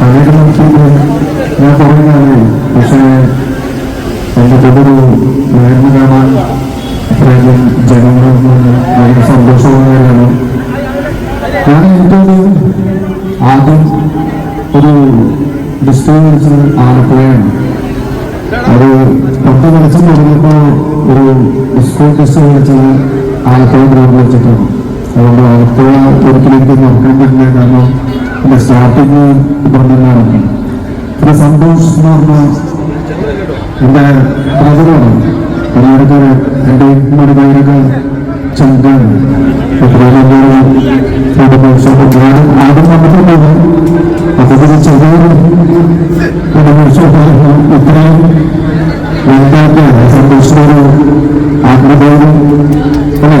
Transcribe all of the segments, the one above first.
അവരുടെ നോക്കിയിട്ട് ഞാൻ പറയുന്നതാണ് പക്ഷേ എന്റെ തുടരവും നേരിട്ട് കാണാൻ പ്രേമം ജനങ്ങളും ഭയങ്കര സന്തോഷവുമായാണ് ഞാൻ എന്റെ ഒരു ഡിസ്റ്റേ കളിച്ചത് ആലപ്പുഴയാണ് അത് പണ്ട് കളിച്ച് തുടങ്ങിയപ്പോൾ ഒരു ഡിസ്റ്റേ ടെസ്റ്റ് കളിച്ചത് ആലപ്പുഴ ഗ്രൗണ്ടിൽ വെച്ചിട്ടാണ്. അതുകൊണ്ട് ആലപ്പുഴ ഒരിക്കലും എനിക്ക് മറക്കാൻ പറ്റില്ല. കാരണം എന്റെ സ്റ്റാർട്ടിങ് പറഞ്ഞാണ് പിന്നെ സന്തോഷ് എന്ന് പറഞ്ഞ എന്റെ ബ്രദറാണ് പരിപാടിക്ക് എന്റെ മണി ഭയങ്കര ചങ്കാണ് ആദ്യം വന്നിട്ടുള്ളത് അദ്ദേഹത്തിന് ചെറിയൊരു ഇത്രയും സന്തോഷത്തോട് ആത്മബോധം അല്ലേ?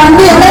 um